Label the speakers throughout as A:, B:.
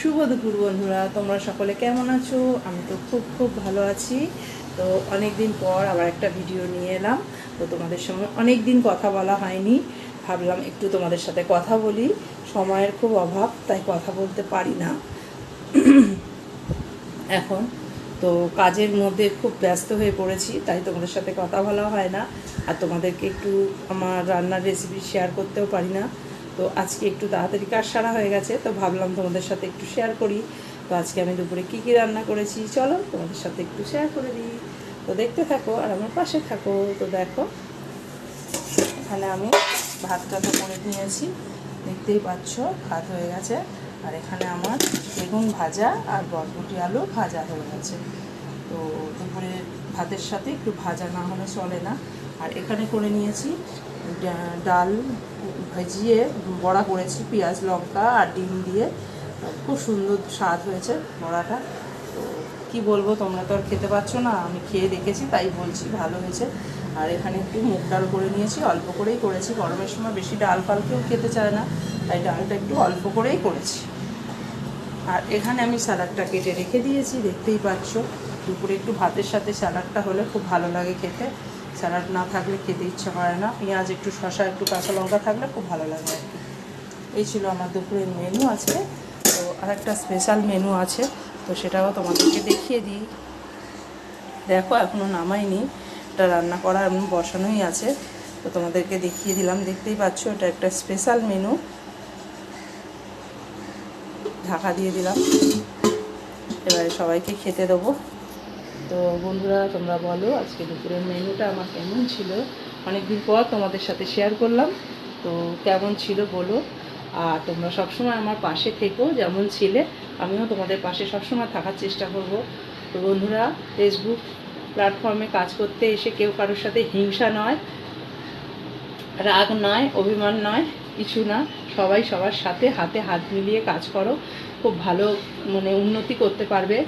A: শুভ দুপুর বন্ধুরা, তোমরা সকলে কেমন আছো? আমি তো খুব খুব ভালো আছি। তো অনেক দিন পর আবার একটা ভিডিও নিয়ে এলাম। তো তোমাদের সঙ্গে অনেক দিন কথা বলা হয়নি। ভাবলাম একটু তোমাদের সাথে কথা বলি। সময়ের খুব অভাব, তাই কথা বলতে পারি না। এখন তো কাজের মধ্যে খুব ব্যস্ত হয়ে পড়েছি, তাই তোমাদের সাথে কথা বলা হয় না। আর তোমাদেরকে একটু আমার রান্নার রেসিপি শেয়ার করতেও পারি না। তো আজকে একটু তাড়াতাড়ি কাজ সারা হয়ে গেছে, তো ভাবলাম তোমাদের সাথে একটু শেয়ার করি। তো আজকে আমি দুপুরে কী কী রান্না করেছি, চলো তোমাদের সাথে একটু শেয়ার করে দিই। তো দেখতে থাকো আর আমার পাশে থাকো। তো দেখো, এখানে আমি ভাতটা তো করে নিয়েছি। দেখতেই পাচ্ছ, ভাত হয়ে গেছে। আর এখানে আমার বেগুন ভাজা আর বরবটি আলু ভাজা হয়ে গেছে। তো দুপুরে ভাতের সাথে, একটু ভাজা না হলে চলে না। আর এখানে করে নিয়েছি ডাল, ভাজিয়ে বড়া করেছি, পেঁয়াজ, লঙ্কা আর ডিম দিয়ে। খুব সুন্দর স্বাদ হয়েছে বড়াটা। তো কি বলব, তোমরা তো আর খেতে পাচ্ছ না, আমি খেয়ে দেখেছি, তাই বলছি ভালো হয়েছে। আর এখানে একটু মুগ ডাল করে নিয়েছি, অল্প করেই করেছি, গরমের সময় বেশি ডাল ফাল কেউ খেতে চায় না, তাই ডালটা একটু অল্প করেই করেছি। আর এখানে আমি স্যালাডটা কেটে রেখে দিয়েছি, দেখতেই পাচ্ছ। দুপুরে একটু ভাতের সাথে স্যালাডটা হলে খুব ভালো লাগে খেতে। স্যালাড না থাকলে খেতে ইচ্ছা করে না। পেঁয়াজ, একটু শশা একটু কাঁচা লঙ্কা থাকলে খুব ভালো লাগে আর কি। এই ছিল আমার দুপুরের মেনু আছে তো আর একটা স্পেশাল মেনু আছে। তো সেটাও তোমাদেরকে দেখিয়ে দিই। দেখো এখনও নামাইনি। এটা রান্না করা এমন বসানোই আছে। তো তোমাদেরকে দেখিয়ে দিলাম। দেখতেই পাচ্ছ, এটা একটা স্পেশাল মেনু ঢাকা দিয়ে দিলাম। এবারে সবাইকে খেতে দেবো। তো বন্ধুরা, তোমরা বলো আজকে দুপুরের মেনুটা আমার কেমন ছিল? অনেকদিন পর তোমাদের সাথে শেয়ার করলাম। তো কেমন ছিল বলো? আর তোমরা সবসময় আমার পাশে থেকো, যেমন ছিলে। আমিও তোমাদের পাশে সবসময় থাকার চেষ্টা করব। তো বন্ধুরা ফেসবুক প্ল্যাটফর্মে কাজ করতে এসে কেউ কারোর সাথে হিংসা নয়, রাগ নয়, অভিমান নয়, কিছু না। সবাই সবার সাথে হাতে হাত মিলিয়ে কাজ করো। খুব ভালো মানে উন্নতি করতে পারবে।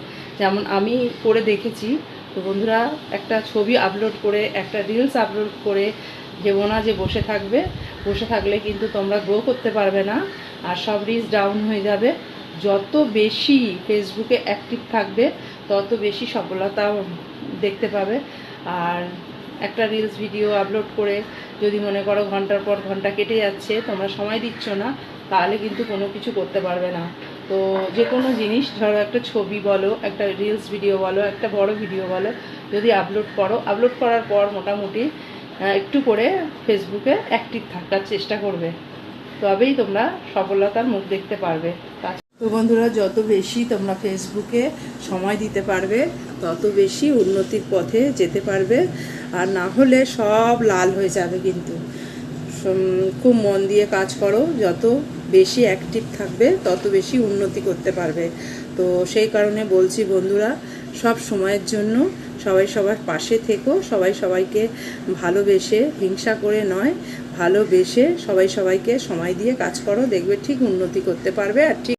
A: যেমন আমি করে দেখেছি, তো বন্ধুরা একটা ছবি আপলোড করে, একটা রিলস আপলোড করে ভেবো না যে বসে থাকবে। বসে থাকলে কিন্তু তোমরা গ্রো করতে পারবে না আর সব রিলস ডাউন হয়ে যাবে। যত বেশি ফেসবুকে অ্যাক্টিভ থাকবে, তত বেশি সফলতা দেখতে পাবে। আর একটা রিলস ভিডিও আপলোড করে যদি মনে করো ঘণ্টার পর ঘণ্টা কেটে যাচ্ছে, তোমরা সময় দিচ্ছ না, তাহলে কিন্তু কোনো কিছু করতে পারবে না। তো যে কোনো জিনিস, ধরো একটা ছবি বলো, একটা রিলস ভিডিও বলো, একটা বড় ভিডিও বলো, যদি আপলোড করো আপলোড করার পর মোটামুটি একটু করে ফেসবুকে অ্যাক্টিভ থাকার চেষ্টা করবে। তবেই তোমরা সফলতার মুখ দেখতে পারবে। তো বন্ধুরা, যত বেশি তোমরা ফেসবুকে সময় দিতে পারবে, তত বেশি উন্নতির পথে যেতে পারবে। আর না হলে সব লাল হয়ে যাবে কিন্তু। খুব মন দিয়ে কাজ করো, যত বেশি অ্যাক্টিভ থাকবে, তত বেশি উন্নতি করতে পারবে। তো সেই কারণে বলছি বন্ধুরা, সব সময়ের জন্য সবাই সবার পাশে থেকো, সবাই সবাইকে ভালোবেসে, হিংসা করে নয়, ভালোবেসে সবাই সবাইকে সময় দিয়ে কাজ করো, দেখবে ঠিক উন্নতি করতে পারবে আর ঠিক